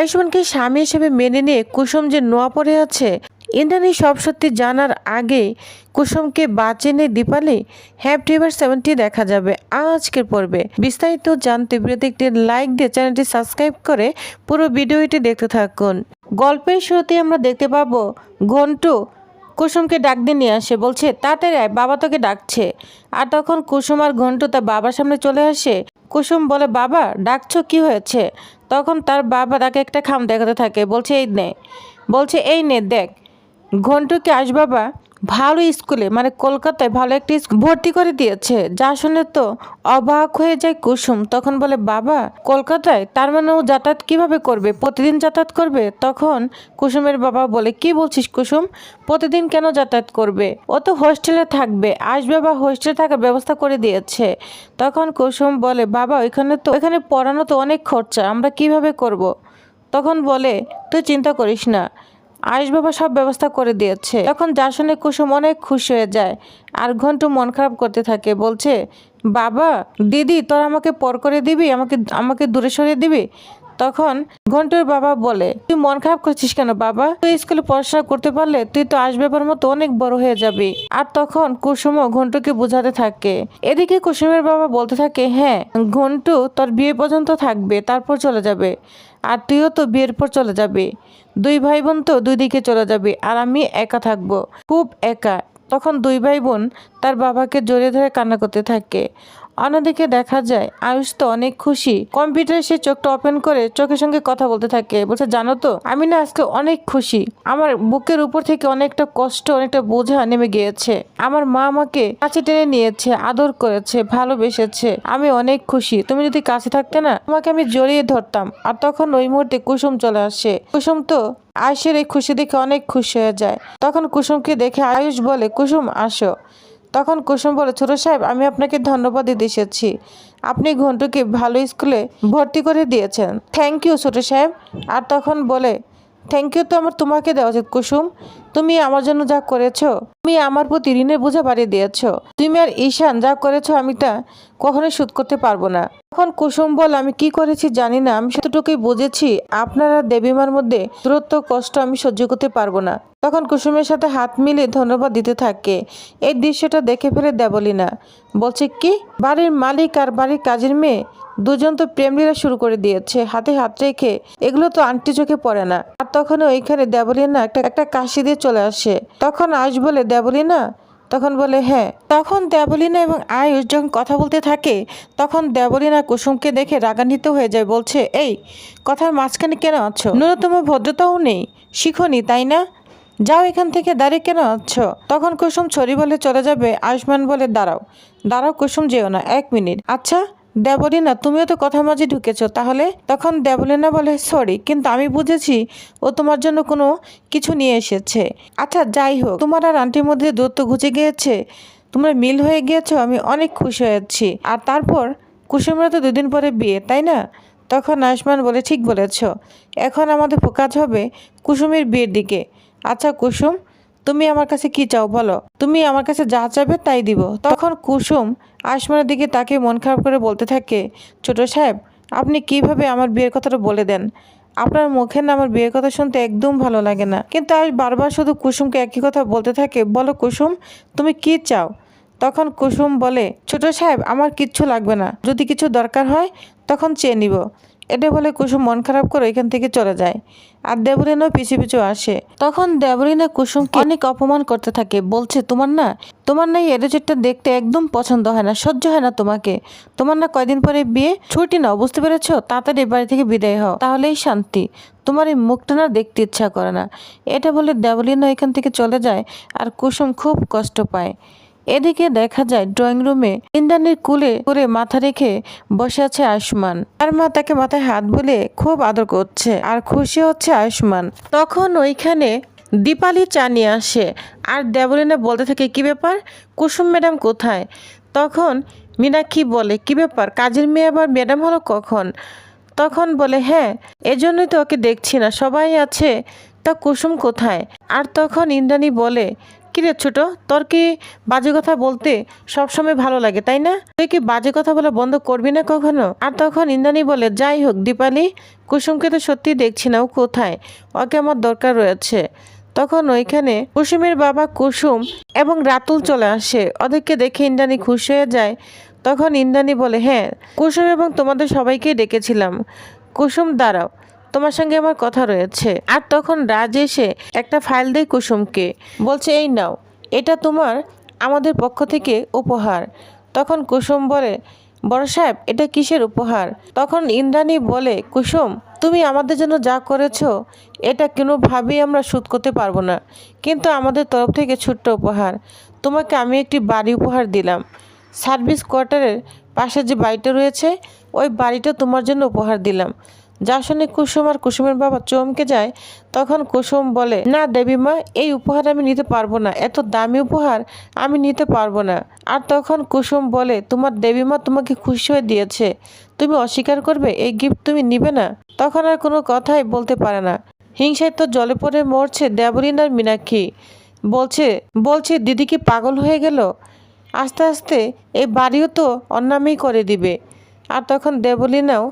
আয়ুষ্মানকে স্বামী হিসেবে মেনে নিয়ে কুসুম যে নোয়া পড়ে আছে, ইন্দ্রাণী সব সত্যি জানার আগে কুসুমকে বাঁচেনে দীপালি। হ্যাপ টিভার সেভেন্টি দেখা যাবে আজকের পর্বে। বিস্তারিত জানতে ভিডিওতে একটি লাইক দিয়ে চ্যানেলটি সাবস্ক্রাইব করে পুরো ভিডিওটি দেখতে থাকুন। গল্পের শুরুতে আমরা দেখতে পাবো ঘন্টু কুসুমকে ডাক দিয়ে নিয়ে আসে। বলছে, তাড়াতাড়ি বাবা তোকে ডাকছে। আর তখন কুসুম আর ঘন্টু তার বাবার সামনে চলে আসে। কুসুম বলে, বাবা, ডাকছো, কি হয়েছে? তখন তার বাবা তাকে একটা খাম দেখাতে থাকে। বলছে, এই নে। বলছে, এই নে, দেখ। ঘন্টুকে আস বাবা। ভালো স্কুলে মানে কলকাতায় ভালো একটি ভর্তি করে দিয়েছে। যা শুনে তো অবাক হয়ে যায় কুসুম। তখন বলে, বাবা, কলকাতায়? তার মানে ও যাতায়াত কীভাবে করবে? প্রতিদিন যাতায়াত করবে? তখন কুসুমের বাবা বলে, কি বলছিস কুসুম? প্রতিদিন কেন যাতায়াত করবে? ও তো হোস্টেলে থাকবে, আসবে বা হোস্টেলে থাকার ব্যবস্থা করে দিয়েছে। তখন কুসুম বলে, বাবা, ওইখানে তো এখানে পড়ানো তো অনেক খরচা, আমরা কীভাবে করব। তখন বলে, তুই চিন্তা করিস না আয়ুষ বাবা সব ব্যবস্থা করে দিয়েছে। তখন যা শুনে কুসুম অনেক খুশি হয়ে যায়। আর ঘন্টু মন খারাপ করতে থাকে, বলছে, বাবা, দিদি, তোর আমাকে পর করে দিবি? আমাকে আমাকে দূরে সরিয়ে দিবি? তখন ঘন্টুর বাবা বলে, তুই মন খারাপ করছিস কেন বাবা? তুই স্কুলে পড়াশোনা করতে পারলে তুই তো আসবেবার মতো অনেক বড় হয়ে যাবি। আর তখন কুসুমও ঘন্টুকে বোঝাতে থাকে। এদিকে কুসুমের বাবা বলতে থাকে হ্যাঁ ঘন্টু তোর বিয়ে পর্যন্ত থাকবে, তারপর চলে যাবে। আর তুইও তো বিয়ের পর চলে যাবে। দুই ভাই বোন তো দুই দিকে চলে যাবে আর আমি একা থাকব। খুব একা। তখন দুই ভাই বোন তার বাবাকে জোরে ধরে কান্না করতে থাকে। অন্যদিকে দেখা যায়, আয়ুষ তো অনেক খুশি। কম্পিউটারে সে চোখটা ওপেন করে চোখের সঙ্গে কথা বলতে থাকে। বলছে, জানো তো, আমি না আজকে অনেক খুশি। আমার বুকের উপর থেকে অনেকটা কষ্ট, অনেকটা বোঝা নেমে গিয়েছে। আমার মা আমাকে কাছে টেনে নিয়েছে, আদর করেছে, ভালোবেসেছে। আমি অনেক খুশি। তুমি যদি কাছে থাকতে না, তোমাকে আমি জড়িয়ে ধরতাম। আর তখন ওই মুহূর্তে কুসুম চলে আসে। কুসুম তো আয়ুষের এই খুশি দেখে অনেক খুশি হয়ে যায়। তখন কুসুমকে দেখে আয়ুষ বলে, কুসুম, আসো। তখন কুসুম বলে, ছোট সাহেব, আমি আপনাকে ধন্যবাদ দিতে এসেছি আপনি ঘন্টুকে ভালো স্কুলে ভর্তি করে দিয়েছেন। থ্যাংক ইউ, ছোট সাহেব। আর তখন বলে থ্যাংক ইউ তো আমার তোমাকে দেওয়া উচিত, কুসুম। তুমি আমার জন্য যা করেছ, তুমি আমার প্রতি ঋণের বোঝা বাড়িয়ে দিয়েছ। তুমি আর ঈশান যা করেছ আমি তা কখনোই শোধ করতে পারব না। তখন কুসুম বল, আমি কি করেছি জানি না, আমি সেতটুকুই বুঝেছি, আপনারা দেবীমার মধ্যে দূরত্ব কষ্ট আমি সহ্য করতে পারব না। তখন কুসুমের সাথে হাত মিলিয়ে ধন্যবাদ দিতে থাকে। এই দৃশ্যটা দেখে ফেলে দেবলিনা। বলছে, কি? বাড়ির মালিক আর বাড়ির কাজের মেয়ে? দুজন তো প্রেম লীলা শুরু করে দিয়েছে, হাতে হাত রেখে। এগুলো তো আন্টি চোখে পড়ে না। আর তখন ওইখানে দেবলিনা একটা একটা কাশি দিয়ে চলে আসে। তখন আয়ুষ বলে, দেবলিনা? তখন বলে হ্যাঁ। তখন দেবলিনা এবং আয়ুষ যখন কথা বলতে থাকে, তখন দেবলিনা কুসুমকে দেখে রাগান্বিত হয়ে যায়, বলছে, এই, কথার মাঝখানে কেন আছো? ন্যূনতম ভদ্রতাও নেই। শিখনি, তাই না? যাও এখান থেকে, দাঁড়িয়ে কেন আছো? তখন কুসুম ছড়ি বলে চলে যাবে। আয়ুষ্মান বলে, দাঁড়াও দাঁড়াও কুসুম, যেও না, এক মিনিট। আচ্ছা? দেবলিনা তুমিও তো কথা মাঝে ঢুকেছো, তাহলে? তখন দেবলিনা বলে, সরি, কিন্তু আমি বুঝেছি ও তোমার জন্য কোনো কিছু নিয়ে এসেছে। আচ্ছা যাই হোক, তোমার আর আন্টির মধ্যে দূরত্ব ঘুচে গিয়েছে? তোমরা মিল হয়ে গিয়েছো, আমি অনেক খুশি হয়েছি। আর তারপর? কুসুমের তো দুদিন পরে বিয়ে, তাই না? তখন আয়ুষ্মান বলে, ঠিক বলেছ। এখন আমাদের ফোকাস হবে কুসুমের বিয়ের দিকে। আচ্ছা কুসুম তুমি আমার কাছে কি চাও বলো? তুমি আমার কাছে যা চাইবে তাই দিব। তখন কুসুম আয়ুষ্মানের দিকে তাকে মন খারাপ করে বলতে থাকে, ছোট সাহেব, আপনি কীভাবে আমার বিয়ের কথাটা বলে দেন? আপনার মুখে না আমার বিয়ের কথা শুনতে একদম ভালো লাগে না। কিন্তু আজ বারবার শুধু কুসুমকে একই কথা বলতে থাকে, বলো কুসুম, তুমি কি চাও? তখন কুসুম বলে, ছোট সাহেব, আমার কিচ্ছু লাগবে না। যদি কিছু দরকার হয়, তখন চেয়ে নিব। এটা বলে কুসুম মন খারাপ করে এখান থেকে চলে যায়। আর দেবরিনও পিছু পিছু আসে। তখন দেবরিনা কুসুমকে অনেক অপমান করতে থাকে। বলছে, তোমার না তোমার না এই এডিচেটটা দেখতে একদম পছন্দ হয় না, সহ্য হয় না তোমাকে। তোমার না কয়দিন পরে বিয়ে? ছুটি নাও, বুঝতে পেরেছ? তাড়াতাড়ি বাড়ি থেকে বিদায় হও, তাহলেই শান্তি। তোমার এই মুখটা না দেখতে ইচ্ছা করে না। এটা বলে দেবলিনা এখান থেকে চলে যায়, আর কুসুম খুব কষ্ট পায়। এদিকে দেখা যায় ড্রয়িং রুমে ইন্দ্রাণীর কুলে করে মাথা রেখে বসে আছে আয়ুষ্মান। আর মা তাকে মাথায় হাত বলে খুব আদর করছে আর খুশি হচ্ছে আয়ুষ্মান। তখন ওইখানে দীপালি চা নিয়ে আসে আর দেবলিনা বলতে থাকে, কি ব্যাপার? কুসুম ম্যাডাম কোথায়? তখন মীনাক্ষী বলে, কি ব্যাপার? কাজের মেয়ে আবার ম্যাডাম হলো কখন? তখন বলে হ্যাঁ এজন্যই তো ওকে দেখছি না, সবাই আছে, তা কুসুম কোথায়? আর তখন ইন্দ্রাণী বলে কিরে ছোট, তোর কি বাজে কথা বলতে সবসময় ভালো লাগে, তাই না? তুই কি বাজে কথা বলা বন্ধ করবি না কখনো? আর তখন ইন্দ্রাণী বলে, যাই হোক, দীপালি, কুসুমকে তো সত্যি দেখছি না, ও কোথায়? ওকে আমার দরকার রয়েছে। তখন ওইখানে কুসুমের বাবা কুসুম এবং রাতুল চলে আসে। ওদেরকে দেখে ইন্দ্রাণী খুশি হয়ে যায়। তখন ইন্দ্রাণী বলে হ্যাঁ কুসুম এবং তোমাদের সবাইকেই ডেকেছিলাম। কুসুম, দাঁড়াও। তোমার সঙ্গে আমার কথা রয়েছে। আর তখন রাজ এসে একটা ফাইল দেয় কুসুমকে। বলছে, এই নাও, এটা তোমার, আমাদের পক্ষ থেকে উপহার। তখন কুসুম বলে, বড় সাহেব, এটা কিসের উপহার? তখন ইন্দ্রাণী বলে, কুসুম, তুমি আমাদের জন্য যা করেছ, এটা কোনোভাবেই আমরা শোধ করতে পারব না। কিন্তু আমাদের তরফ থেকে ছোট্ট উপহার। তোমাকে আমি একটি বাড়ি উপহার দিলাম। সার্ভিস কোয়ার্টারের পাশে যে বাড়িটা রয়েছে, ওই বাড়িটা তোমার জন্য উপহার দিলাম। যা শুনে কুসুম আর কুসুমের বাবা চমকে যায়, তখন কুসুম বলে, না দেবীমা এই উপহার আমি নিতে পারব না, এত দামি উপহার আমি নিতে পারব না। আর তখন কুসুম বলে, তোমার দেবীমা তোমাকে খুশি হয়ে দিয়েছে, তুমি অস্বীকার করবে, এই গিফট তুমি নিবে না? তখন আর কোনো কথাই বলতে পারে না। হিংসায় তো জলে পড়ে মরছে দেবরিন আর মীনাক্ষী। বলছে বলছে, দিদি কি পাগল হয়ে গেল? আস্তে আস্তে এই বাড়িও তো অন্যামেই করে দিবে। আর তখন দেবলিনাও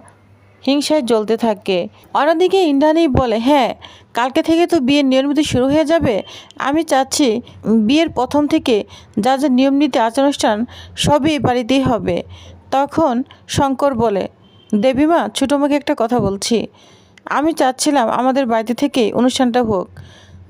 হিংসায় জ্বলতে থাকে। অন্যদিকে ইন্দ্রাণী বলে হ্যাঁ কালকে থেকে তো বিয়ের নিয়মিত শুরু হয়ে যাবে। আমি চাচ্ছি বিয়ের প্রথম থেকে যা যা নিয়ম নীতি আচার-অনুষ্ঠান সবই বাড়িতেই হবে। তখন শঙ্কর বলে দেবীমা ছোটো মুখে একটা কথা বলছি। আমি চাচ্ছিলাম আমাদের বাড়িতে থেকে অনুষ্ঠানটা হোক।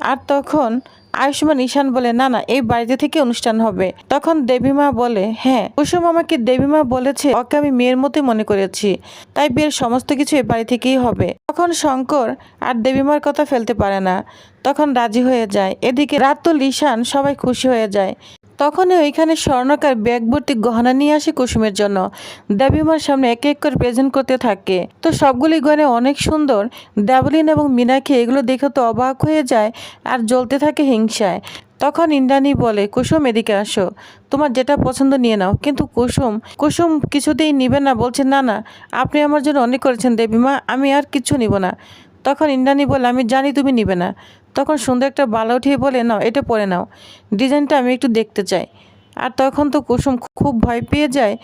আর তখন আয়ুষ্মান ঈশান বলে, না না, এই বাড়িতে থেকে অনুষ্ঠান হবে। তখন দেবীমা বলে হ্যাঁ কুসুম আমাকে দেবীমা বলেছে, ওকে আমি মেয়ের মতোই মনে করেছি, তাই বিয়ের সমস্ত কিছু এই বাড়ি থেকেই হবে। তখন শঙ্কর আর দেবীমার কথা ফেলতে পারে না। তখন রাজি হয়ে যায়। এদিকে রাতুল, ঈশান সবাই খুশি হয়ে যায়। তখনই ওইখানে স্বর্ণকার ব্যাগ ভর্তি গহনা নিয়ে আসে কুসুমের জন্য। দেবীমার সামনে এক এক করে প্রেজেন্ট করতে থাকে। তো সবগুলি গয়না অনেক সুন্দর। দেবলিন এবং মিনাকে এগুলো দেখে তো অবাক হয়ে যায় আর জ্বলতে থাকে হিংসায়। তখন ইন্দ্রাণী বলে, কুসুম, এদিকে আসো। তোমার যেটা পছন্দ নিয়ে নাও। কিন্তু কুসুম কুসুম কিছুতেই নিবে না। বলছে, না না, আপনি আমার জন্য অনেক করেছেন দেবীমা, আমি আর কিছু নিব না। তখন ইন্দ্রাণী বলে, আমি জানি তুমি নিবে না। তখন সুন্দর একটা বালা উঠিয়ে বলে, নাও, এটা পরে নাও। ডিজাইনটা আমি একটু দেখতে চাই। আর তখন তো কুসুম খুব ভয় পেয়ে যায়,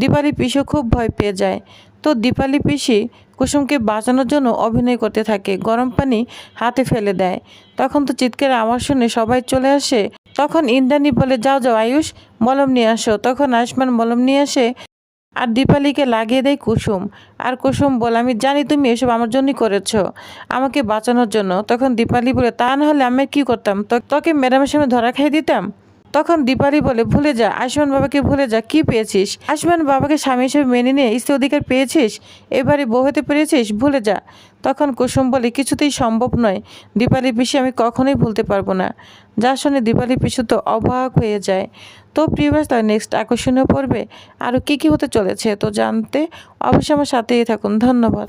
দীপালি পিসও খুব ভয় পেয়ে যায়। তো দীপালি পিসি কুসুমকে বাঁচানোর জন্য অভিনয় করতে থাকে, গরম পানি হাতে ফেলে দেয়। তখন তো চিৎকার আমার শুনে সবাই চলে আসে। তখন ইন্দ্রাণী বলে, যাও যাও, আয়ুষ, মলম নিয়ে আসো। তখন আয়ুষ্মান মলম নিয়ে আসে। আর দীপালিকে লাগিয়ে দেয় কুসুম। আর কুসুম বলে, আমি জানি তুমি এসব আমার জন্যই করেছ। আমাকে বাঁচানোর জন্য। তখন দীপালি বলে, তা না হলে আমি কি করতাম? তোকে ম্যাডামের সামনে ধরা খাই দিতাম? তখন দীপালি বলে, ভুলে যা আয়ুষ্মান বাবাকে ভুলে যা, কি পেয়েছিস? আয়ুষ্মান বাবাকে স্বামী হিসেবে মেনে নিয়ে স্ত্রী অধিকার পেয়েছিস? এবারে বউ পেরেছিস? ভুলে যা। তখন কুসুম বলে, কিছুতেই সম্ভব নয়। দীপালি পিসি আমি কখনোই ভুলতে পারব না। যা শুনে দীপালি পিসু তো অবাক হয়ে যায়। তো প্রিভিয়াস তার নেক্সট আকর্ষণীয় পর্বে আরও কী কী হতে চলেছে? তো জানতে অবশ্যই আমার সাথেই থাকুন। ধন্যবাদ।